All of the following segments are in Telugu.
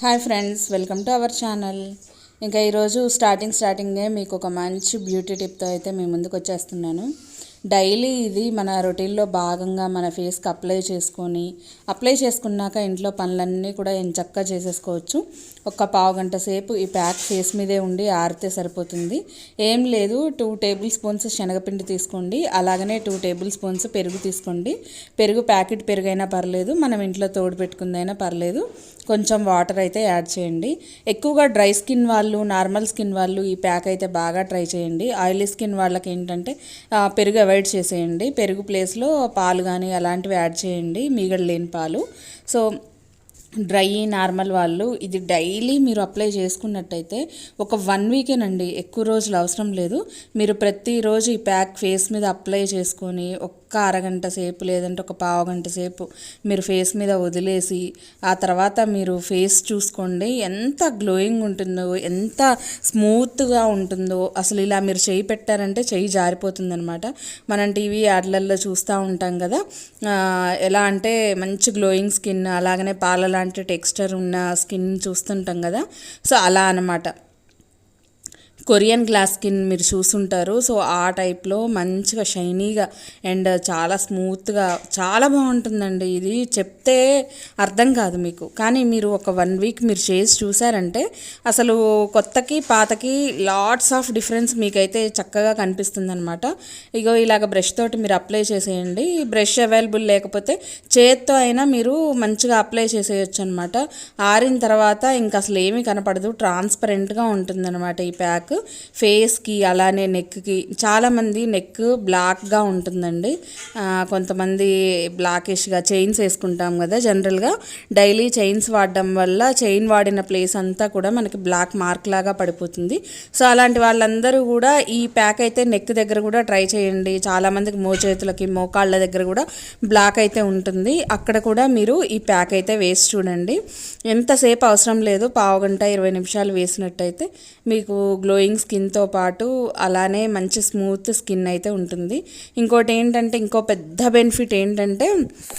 Hi friends welcome to our channel ఇంకా ఈరోజు స్టార్టింగ్ స్టార్టింగే మీకు ఒక మంచి బ్యూటీ టిప్తో అయితే మీ ముందుకు వచ్చేస్తున్నాను. డైలీ ఇది మన రొటీన్లో భాగంగా మన ఫేస్కి అప్లై చేసుకొని అప్లై చేసుకున్నాక ఇంట్లో పనులన్నీ కూడా ఎంచక్కా చేసేసుకోవచ్చు. ఒక పావు గంట సేపు ఈ ప్యాక్ ఫేస్ మీదే ఉండి ఆరితే సరిపోతుంది. ఏం లేదు టూ టేబుల్ స్పూన్స్ శనగపిండి తీసుకోండి అలాగనే టూ టేబుల్ స్పూన్స్ పెరుగు తీసుకోండి. పెరుగు ప్యాకెట్ పెరుగు అయినా పర్లేదు మనం ఇంట్లో తోడు పెట్టుకుందైనా పర్లేదు. కొంచెం వాటర్ అయితే యాడ్ చేయండి. ఎక్కువగా డ్రై స్కిన్ వాళ్ళు నార్మల్ స్కిన్ వాళ్ళు ఈ ప్యాక్ అయితే బాగా ట్రై చేయండి. ఆయిలీ స్కిన్ వాళ్ళకి ఏంటంటే పెరుగు అవాయిడ్ చేసేయండి. పెరుగు ప్లేస్లో పాలు కానీ అలాంటివి యాడ్ చేయండి మీగడ లేని పాలు. సో డ్రై నార్మల్ వాళ్ళు ఇది డైలీ మీరు అప్లై చేసుకున్నట్టయితే ఒక వన్ వీకేనండి ఎక్కువ రోజులు అవసరం లేదు. మీరు ప్రతిరోజు ఈ ప్యాక్ ఫేస్ మీద అప్లై చేసుకొని ఒక్క అరగంట సేపు లేదంటే ఒక పావు గంట సేపు మీరు ఫేస్ మీద వదిలేసి ఆ తర్వాత మీరు ఫేస్ చూసుకోండి ఎంత గ్లోయింగ్ ఉంటుందో ఎంత స్మూత్గా ఉంటుందో అసలు ఇలా మీరు చేయి పెట్టారంటే చెయ్యి జారిపోతుందనమాట. మనం టీవీ యాడ్లల్లో చూస్తూ ఉంటాం కదా ఎలా అంటే మంచి గ్లోయింగ్ స్కిన్ అలాగనే పాలలో లాంటి టెక్స్చర్ ఉన్న స్కిన్ చూస్తుంటాం కదా. సో అలా అనమాట కొరియన్ గ్లాస్ స్కిన్ మీరు చూసుంటారు. సో ఆ టైప్లో మంచిగా షైనీగా అండ్ చాలా స్మూత్గా చాలా బాగుంటుందండి. ఇది చెప్తే అర్థం కాదు మీకు. కానీ మీరు ఒక వన్ వీక్ మీరు చేసి చూసారంటే అసలు కొత్తకి పాతకి లాట్స్ ఆఫ్ డిఫరెన్స్ మీకైతే చక్కగా కనిపిస్తుంది అనమాట ఇగో ఇలాగ బ్రష్ తోటి మీరు అప్లై చేసేయండి. బ్రష్ అవైలబుల్ లేకపోతే చేత్తో అయినా మీరు మంచిగా అప్లై చేసేయచ్చు అనమాట ఆరిన తర్వాత ఇంకా అసలు ఏమీ కనపడదు. ట్రాన్స్పరెంట్గా ఉంటుందన్నమాట ఈ ప్యాక్. ఫేస్కి అలానే నెక్కి చాలామంది నెక్ బ్లాక్గా ఉంటుందండి. కొంతమంది బ్లాకిష్గా చైన్స్ వేసుకుంటాం కదా జనరల్గా. డైలీ చైన్స్ వాడడం వల్ల చైన్ వాడిన ప్లేస్ అంతా కూడా మనకి బ్లాక్ మార్క్ లాగా పడిపోతుంది. సో అలాంటి వాళ్ళందరూ కూడా ఈ ప్యాక్ అయితే నెక్ దగ్గర కూడా ట్రై చేయండి. చాలామందికి మోచేతులకి మోకాళ్ళ దగ్గర కూడా బ్లాక్ అయితే ఉంటుంది. అక్కడ కూడా మీరు ఈ ప్యాక్ అయితే వేసి చూడండి. ఎంతసేపు అవసరం లేదు. పావు గంట ఇరవై నిమిషాలు వేసినట్టయితే మీకు గ్లోయింగ్ స్కిన్తో పాటు అలానే మంచి స్మూత్ స్కిన్ అయితే ఉంటుంది. ఇంకోటి ఏంటంటే ఇంకో పెద్ద బెనిఫిట్ ఏంటంటే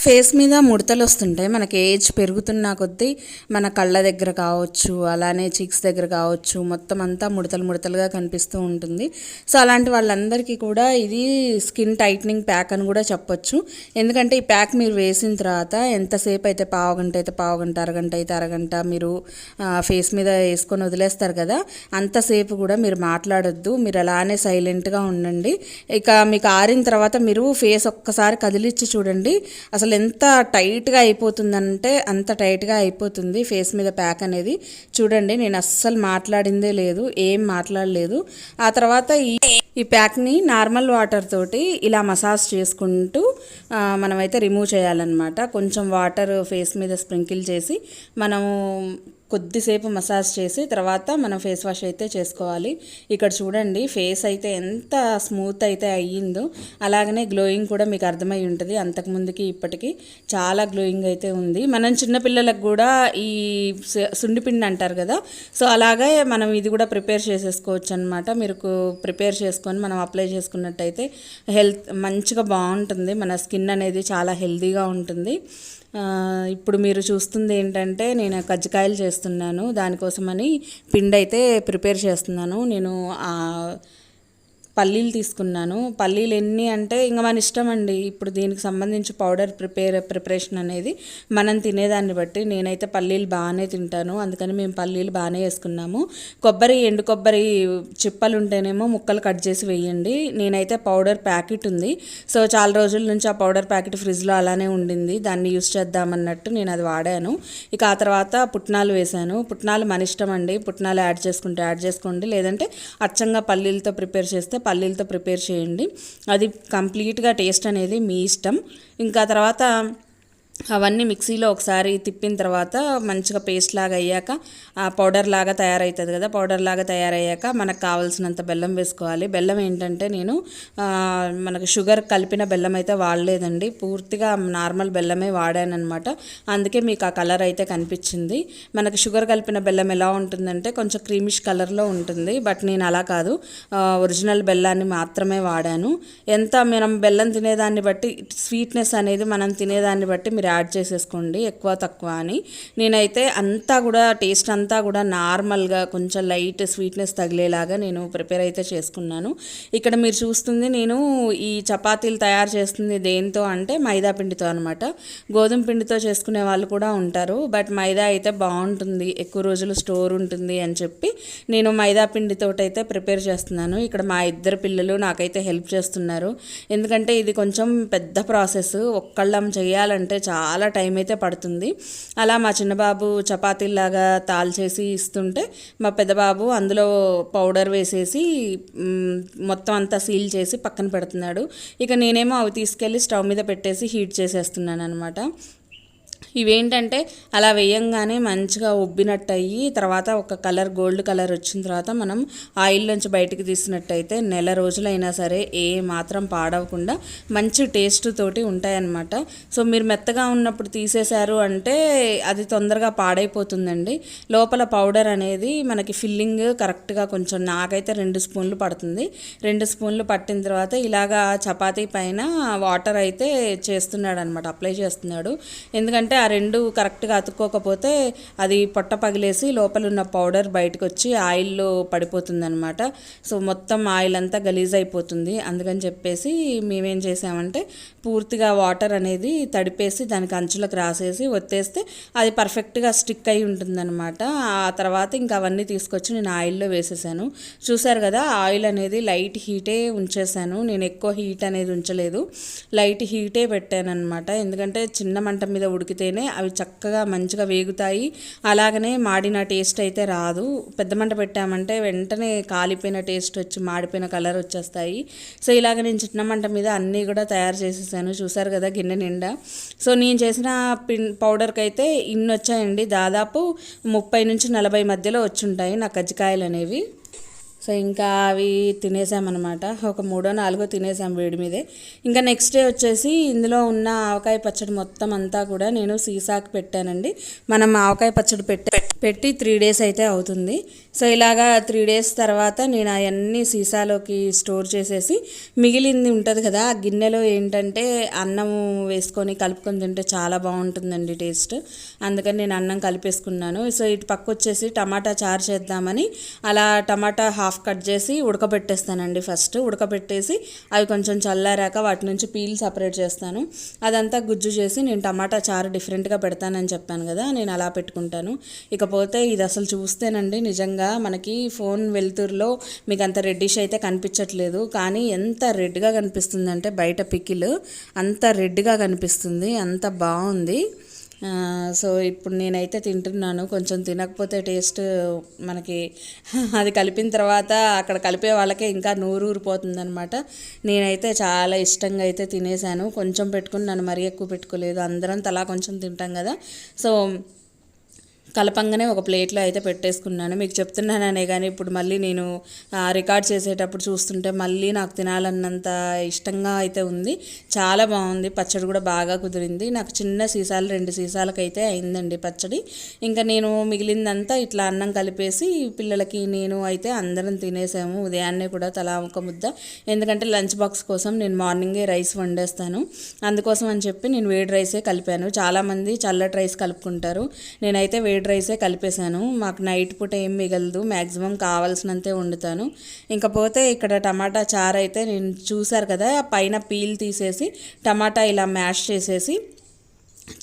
ఫేస్ మీద ముడతలు వస్తుంటాయి. మనకి ఏజ్ పెరుగుతున్న కొద్దీ మన కళ్ళ దగ్గర కావచ్చు అలానే చీక్స్ దగ్గర కావచ్చు మొత్తం అంతా ముడతలు ముడతలుగా కనిపిస్తూ ఉంటుంది. సో అలాంటి వాళ్ళందరికీ కూడా ఇది స్కిన్ టైట్నింగ్ ప్యాక్ అని కూడా చెప్పొచ్చు. ఎందుకంటే ఈ ప్యాక్ మీరు వేసిన తర్వాత ఎంతసేపు అయితే పావు గంట అయితే పావు గంట అరగంట అయితే అరగంట మీరు ఫేస్ మీద వేసుకొని వదిలేస్తారు కదా అంతసేపు కూడా కూడా మీరు మాట్లాడొద్దు. మీరు అలానే సైలెంట్గా ఉండండి. ఇక మీకు ఆరిన తర్వాత మీరు ఫేస్ ఒక్కసారి కదిలిచ్చి చూడండి. అసలు ఎంత టైట్గా అయిపోతుందంటే అంత టైట్గా అయిపోతుంది ఫేస్ మీద ప్యాక్ అనేది. చూడండి నేను అస్సలు మాట్లాడిందే లేదు ఏం మాట్లాడలేదు. ఆ తర్వాత ఈ ఈ ప్యాక్ని నార్మల్ వాటర్ తోటి ఇలా మసాజ్ చేసుకుంటూ మనమైతే రిమూవ్ చేయాలన్నమాట. కొంచెం వాటర్ ఫేస్ మీద స్ప్రింకిల్ చేసి మనము కొద్దిసేపు మసాజ్ చేసి తర్వాత మనం ఫేస్ వాష్ అయితే చేసుకోవాలి. ఇక్కడ చూడండి ఫేస్ అయితే ఎంత స్మూత్ అయితే అయ్యిందో అలాగనే గ్లోయింగ్ కూడా మీకు అర్థమై ఉంటుంది. అంతకుముందుకి ఇప్పటికీ చాలా గ్లోయింగ్ అయితే ఉంది. మనం చిన్నపిల్లలకు కూడా ఈ సుండిపిండి అంటారు కదా సో అలాగే మనం ఇది కూడా ప్రిపేర్ చేసేసుకోవచ్చు అనమాట మీరు ప్రిపేర్ చేసుకొని మనం అప్లై చేసుకున్నట్టయితే హెల్త్ మంచిగా బాగుంటుంది. మన స్కిన్ అనేది చాలా హెల్తీగా ఉంటుంది. ఇప్పుడు మీరు చూస్తుంది ఏంటంటే నేను కజ్జికాయలు చేస్తున్నాను. దానికోసమని పిండి అయితే ప్రిపేర్ చేస్తున్నాను. నేను పల్లీలు తీసుకున్నాను. పల్లీలు ఎన్ని అంటే ఇంకా మన ఇష్టం అండి. ఇప్పుడు దీనికి సంబంధించి పౌడర్ ప్రిపేర్ ప్రిపరేషన్ అనేది మనం తినేదాన్ని బట్టి నేనైతే పల్లీలు బాగానే తింటాను. అందుకని మేము పల్లీలు బాగానే వేసుకున్నాము. కొబ్బరి ఎండు కొబ్బరి చిప్పలు ఉంటేనేమో ముక్కలు కట్ చేసి వేయండి. నేనైతే పౌడర్ ప్యాకెట్ ఉంది. సో చాలా రోజుల నుంచి ఆ పౌడర్ ప్యాకెట్ ఫ్రిడ్జ్లో అలానే ఉండింది. దాన్ని యూస్ చేద్దామన్నట్టు నేను అది వాడాను. ఇక ఆ తర్వాత పుట్నాలు వేశాను పుట్నాలు మన ఇష్టం అండి. పుట్నాలు యాడ్ చేసుకుంటే యాడ్ చేసుకోండి. లేదంటే అచ్చంగా పల్లీలతో ప్రిపేర్ చేస్తే పల్లీలతో ప్రిపేర్ చేయండి. అది కంప్లీట్గా టేస్ట్ అనేది మీ ఇష్టం. ఇంకా తర్వాత అవన్నీ మిక్సీలో ఒకసారి తిప్పిన తర్వాత మంచిగా పేస్ట్ లాగా అయ్యాక ఆ పౌడర్ లాగా తయారవుతుంది కదా పౌడర్ లాగా తయారయ్యాక మనకు కావాల్సినంత బెల్లం వేసుకోవాలి. బెల్లం ఏంటంటే నేను మనకు షుగర్ కలిపిన బెల్లం అయితే వాడలేదండి. పూర్తిగా నార్మల్ బెల్లమే వాడాను అనమాట అందుకే మీకు ఆ కలర్ అయితే కనిపించింది. మనకు షుగర్ కలిపిన బెల్లం ఎలా ఉంటుందంటే కొంచెం క్రీమిష్ కలర్లో ఉంటుంది. బట్ నేను అలా కాదు. ఒరిజినల్ బెల్లాన్ని మాత్రమే వాడాను. ఎంత మనం బెల్లం తినేదాన్ని బట్టి స్వీట్నెస్ అనేది మనం తినేదాన్ని బట్టి మీరు యాడ్ చేసేసుకోండి ఎక్కువ తక్కువ అని. నేనైతే అంతా కూడా టేస్ట్ అంతా కూడా నార్మల్గా కొంచెం లైట్ స్వీట్నెస్ తగిలేలాగా నేను ప్రిపేర్ అయితే చేసుకున్నాను. ఇక్కడ మీరు చూస్తుంది నేను ఈ చపాతీలు తయారు చేస్తుంది దేంతో అంటే మైదా పిండితో అనమాట గోధుమ పిండితో చేసుకునే వాళ్ళు కూడా ఉంటారు. బట్ మైదా అయితే బాగుంటుంది ఎక్కువ రోజులు స్టోర్ ఉంటుంది అని చెప్పి నేను మైదా పిండితోటి అయితే ప్రిపేర్ చేస్తున్నాను. ఇక్కడ మా ఇద్దరు పిల్లలు నాకైతే హెల్ప్ చేస్తున్నారు. ఎందుకంటే ఇది కొంచెం పెద్ద ప్రాసెస్. ఒక్కళ్ళం చేయాలంటే చాలా చాలా టైం అయితే పడుతుంది. అలా మా చిన్నబాబు చపాతీలాగా తాల్చేసి ఇస్తుంటే మా పెద్దబాబు అందులో పౌడర్ వేసేసి మొత్తం అంతా సీల్ చేసి పక్కన పెడుతున్నాడు. ఇక నేనేమో అవి తీసుకెళ్ళి స్టవ్ మీద పెట్టేసి హీట్ చేసేస్తున్నాను అనమాట ఇవేంటంటే అలా వేయంగానే మంచిగా ఉబ్బినట్టు అయ్యి తర్వాత ఒక కలర్ గోల్డ్ కలర్ వచ్చిన తర్వాత మనం ఆయిల్ నుంచి బయటికి తీసినట్టయితే నెల రోజులైనా సరే ఏ మాత్రం పాడవకుండా మంచి టేస్ట్ తోటి ఉంటాయన్నమాట. సో మీరు మెత్తగా ఉన్నప్పుడు తీసేశారు అంటే అది తొందరగా పాడైపోతుందండి. లోపల పౌడర్ అనేది మనకి ఫిల్లింగ్ కరెక్ట్గా కొంచెం నాకైతే రెండు స్పూన్లు పడుతుంది. రెండు స్పూన్లు పట్టిన తర్వాత ఇలాగా చపాతీ పైన వాటర్ అయితే చేస్తున్నాడు అనమాట అప్లై చేస్తున్నాడు. ఎందుకంటే ఆ రెండు కరెక్ట్గా అతుక్కోకపోతే అది పొట్ట పగిలేసి లోపల ఉన్న పౌడర్ బయటకు వచ్చి ఆయిల్లో పడిపోతుంది అనమాట సో మొత్తం ఆయిల్ అంతా గలీజ్ అయిపోతుంది అందుకని చెప్పేసి మేమేం చేసామంటే పూర్తిగా వాటర్ అనేది తడిపేసి దానికి అంచులకు రాసేసి ఒత్తేస్తే అది పర్ఫెక్ట్గా స్టిక్ అయి ఉంటుందన్నమాట. ఆ తర్వాత ఇంకా అవన్నీ తీసుకొచ్చి నేను ఆయిల్లో వేసేసాను. చూసారు కదా ఆయిల్ అనేది లైట్ హీటే ఉంచేసాను. నేను ఎక్కువ హీట్ అనేది ఉంచలేదు. లైట్ హీటే పెట్టాను అనమాట ఎందుకంటే చిన్న మంట మీద ఉడికితేనే అవి చక్కగా మంచిగా వేగుతాయి. అలాగనే మాడిన టేస్ట్ అయితే రాదు. పెద్ద మంట పెట్టామంటే వెంటనే కాలిపోయిన టేస్ట్ వచ్చి మాడిపోయిన కలర్ వచ్చేస్తాయి. సో ఇలాగ నేను చిన్న మంట మీద అన్నీ కూడా తయారు చేసేసాను. చూసారు కదా గిన్నె నిండా. సో నేను చేసిన పిన్ పౌడర్కి అయితే ఇన్ని వచ్చాయండి దాదాపు ముప్పై నుంచి నలభై మధ్యలో వచ్చుంటాయి నా కజ్జికాయలు అనేవి. సో ఇంకా అవి తినేసామన్నమాట ఒక మూడో నాలుగో తినేసాం వేడి మీదే. ఇంకా నెక్స్ట్ డే వచ్చేసి ఇందులో ఉన్న ఆవకాయ పచ్చడి మొత్తం అంతా కూడా నేను సీసాకు పెట్టానండి. మనం ఆవకాయ పచ్చడి పెట్టే పెట్టి త్రీ డేస్ అయితే అవుతుంది. సో ఇలాగా త్రీ డేస్ తర్వాత నేను అవన్నీ సీసాలోకి స్టోర్ చేసేసి మిగిలింది ఉంటుంది కదా ఆ గిన్నెలో ఏంటంటే అన్నం వేసుకొని కలుపుకొని తింటే చాలా బాగుంటుందండి టేస్ట్ అందుకని నేను అన్నం కలిపేసుకున్నాను. సో ఇటు పక్క వచ్చేసి టమాటా చారు చేద్దామని అలా టమాటా హాఫ్ కట్ చేసి ఉడకబెట్టేస్తానండి ఫస్ట్ ఉడకబెట్టేసి అవి కొంచెం చల్లారాక వాటి నుంచి పీల్ సపరేట్ చేస్తాను. అదంతా గుజ్జు చేసి నేను టమాటా చారు డిఫరెంట్గా పెడతానని చెప్పాను కదా నేను అలా పెట్టుకుంటాను. ఇక ఇకపోతే ఇది అసలు చూస్తేనండి నిజంగా మనకి ఫోన్ వెలుతురులో మీకు అంత రెడ్డిష్ అయితే కనిపించట్లేదు. కానీ ఎంత రెడ్గా కనిపిస్తుందంటే బయట పికిల్ అంత రెడ్గా కనిపిస్తుంది. అంత బాగుంది. సో ఇప్పుడు నేనైతే తింటున్నాను. కొంచెం తినకపోతే టేస్ట్ మనకి అది కలిపిన తర్వాత అక్కడ కలిపే వాళ్ళకే ఇంకా నూరు అనమాట నేనైతే చాలా ఇష్టంగా అయితే తినేసాను. కొంచెం పెట్టుకుని నన్ను మరీ ఎక్కువ పెట్టుకోలేదు. అందరం తలా కొంచెం తింటాం కదా. సో కలపంగానే ఒక ప్లేట్లో అయితే పెట్టేసుకున్నాను. మీకు చెప్తున్నాననే కానీ ఇప్పుడు మళ్ళీ నేను రికార్డ్ చేసేటప్పుడు చూస్తుంటే మళ్ళీ నాకు తినాలన్నంత ఇష్టంగా అయితే ఉంది. చాలా బాగుంది. పచ్చడి కూడా బాగా కుదిరింది. నాకు చిన్న సీసాలు రెండు సీసాలకైతే అయిందండి పచ్చడి. ఇంకా నేను మిగిలిందంతా ఇట్లా అన్నం కలిపేసి పిల్లలకి నేను అయితే అందరం తినేసాము. ఉదయాన్నే కూడా తలా ఒక ముద్ద. ఎందుకంటే లంచ్ బాక్స్ కోసం నేను మార్నింగే రైస్ వండేస్తాను. అందుకోసం అని చెప్పి నేను వేడి రైసే కలిపాను. చాలామంది చల్లటి రైస్ కలుపుకుంటారు. నేనైతే వేడి రైసే కలిపేశాను. మాకు నైట్ పూట ఏం మిగలదు. మ్యాక్సిమం కావాల్సినంతే వండుతాను. ఇంకపోతే ఇక్కడ టమాటా చారు అయితే నేను చూశారు కదా పైన పీల్ తీసేసి టమాటా ఇలా మ్యాష్ చేసేసి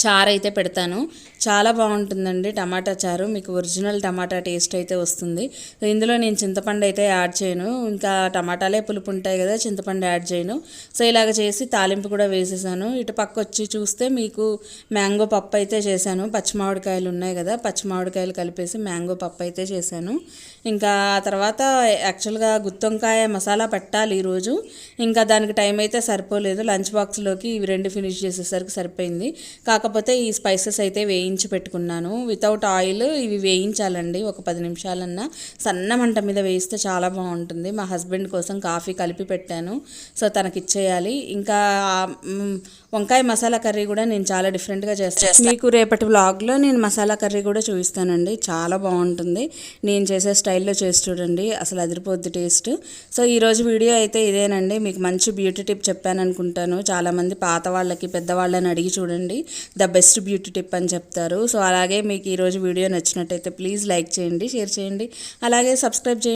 చారు అయితే పెడతాను. చాలా బాగుంటుందండి టమాటా చారు. మీకు ఒరిజినల్ టమాటా టేస్ట్ అయితే వస్తుంది. ఇందులో నేను చింతపండు అయితే యాడ్ చేయను. ఇంకా టమాటాలే పులుపు ఉంటాయి కదా చింతపండు యాడ్ చేయను. సో ఇలాగ చేసి తాలింపు కూడా వేసేసాను. ఇటు పక్క వచ్చి చూస్తే మీకు మ్యాంగో పప్పు అయితే చేశాను. పచ్చిమామిడికాయలు ఉన్నాయి కదా పచ్చిమామిడికాయలు కలిపేసి మ్యాంగో పప్పు అయితే చేశాను. ఇంకా ఆ తర్వాత యాక్చువల్గా గుత్తొంకాయ మసాలా పెట్టాలి ఈరోజు. ఇంకా దానికి టైం అయితే సరిపోలేదు. లంచ్ బాక్స్లోకి ఇవి రెండు ఫినిష్ చేసేసరికి సరిపోయింది. కాకపోతే ఈ స్పైసెస్ అయితే వేయించి పెట్టుకున్నాను. వితౌట్ ఆయిల్ ఇవి వేయించాలండి ఒక పది నిమిషాలన్నా. సన్న మంట మీద వేయిస్తే చాలా బాగుంటుంది. మా హస్బెండ్ కోసం కాఫీ కలిపి పెట్టాను. సో తనకి ఇచ్చేయాలి ఇంకా వంకాయ మసాలా కర్రీ కూడా నేను చాలా డిఫరెంట్గా చేస్తాను మీకు రేపటి వ్లాగ్లో నేను మసాలా కర్రీ కూడా చూపిస్తానండి. చాలా బాగుంటుంది. నేను చేసే స్టైల్లో చేసి చూడండి. అసలు అదిరిపోద్ది టేస్ట్. సో ఈరోజు వీడియో అయితే ఇదేనండి. మీకు మంచి బ్యూటీ టిప్ చెప్పాను అనుకుంటాను చాలామంది పాత వాళ్ళకి పెద్దవాళ్ళని అడిగి చూడండి. ద బెస్ట్ బ్యూటీ టిప్ అని చెప్తారు. సో అలాగే మీకు ఈరోజు వీడియో నచ్చినట్టయితే ప్లీజ్ లైక్ చేయండి షేర్ చేయండి. అలాగే సబ్స్క్రైబ్ చేయండి.